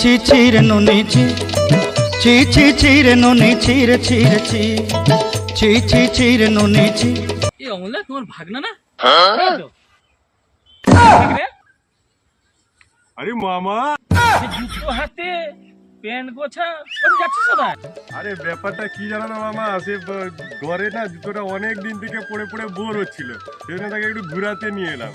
ছি ছির নুনি ছি। ছি ছি ছির নুনি ছির ছির ছি। ছি ছি ছির নুনি ছি। এই অমলদা তোমার ভাগনা না? এই আরে মামা। জুতো হাতে প্যান্ট গোছা কোথায় যাচ্ছিস আরে ব্যাপারটা কি জানো না মামা? সে ঘরে না জুতোটা অনেক দিন থেকে পড়ে পড়ে বোর হচ্ছিল। সেই জন্য তাকে একটু ঘুরাতে নিয়ে এলাম।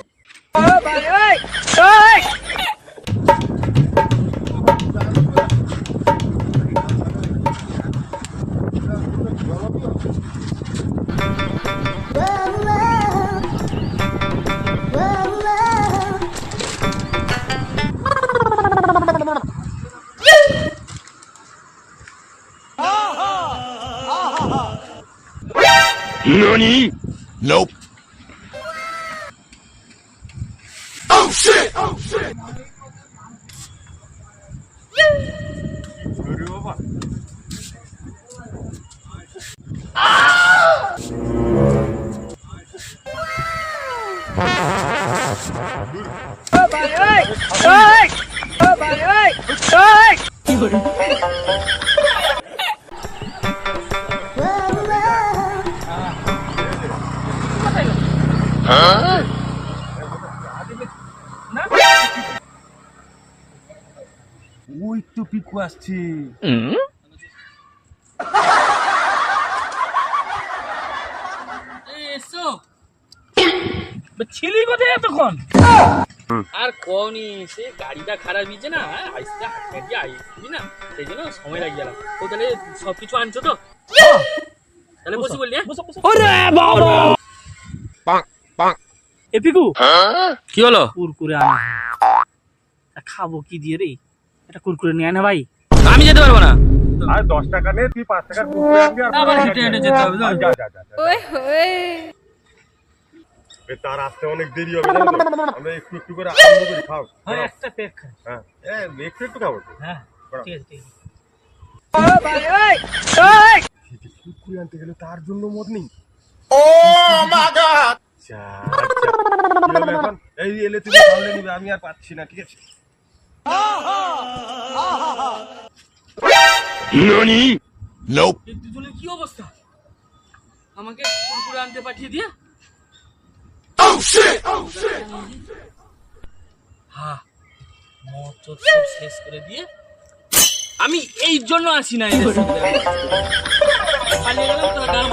Nope. ওরে বাবা ওই তো পিকু আসছে। বে, ছিলি কোথায় এতক্ষণ? আর কনি সে গাড়িটা খারাপ হয়েছে না আইসতে হাঁটিয়ে দিয়ে আইসবি না সেই জন্য সময় লাগিয়ে গেল ও তাহলে সব কিছু আনছো তো? তাহলে বসে বললি হ্যাঁ? এ পিকু কি হলো? কুরকুরে আনা। খাব কি দিয়ে রে? এটা কুরকুরে নিয়ে না ভাই। আমি যেতে পারব না। আর দশ টাকা নে তুই পাঁচ টাকার কুকুর আনবি আর আবার পাঁচ হেঁটে টাকা হেঁটে যেতে হবে, তার আসতে অনেক দেরি হবে? আমরা একটু একটু করে আনন্দ করি খাও। ভাই একটা খাই হ্যাঁ। একটু একটু খাব হ্যাঁ ঠিক আছে ঠিক আছে। আনতে গেলে তার জন্য মত নেই। ও মা গড! আচ্ছা এখন? এই এলে তুমি সামলে নিবে আমি আর পাচ্ছি না ঠিক আছে? কি অবস্থা? আমাকে কুরকুরে আনতে পাঠিয়ে দিয়ে। হ্যাঁ মদ টদ সব শেষ করে দিয়ে আমি এই জন্য আসি না পালিয়ে গেলাম তোরা গান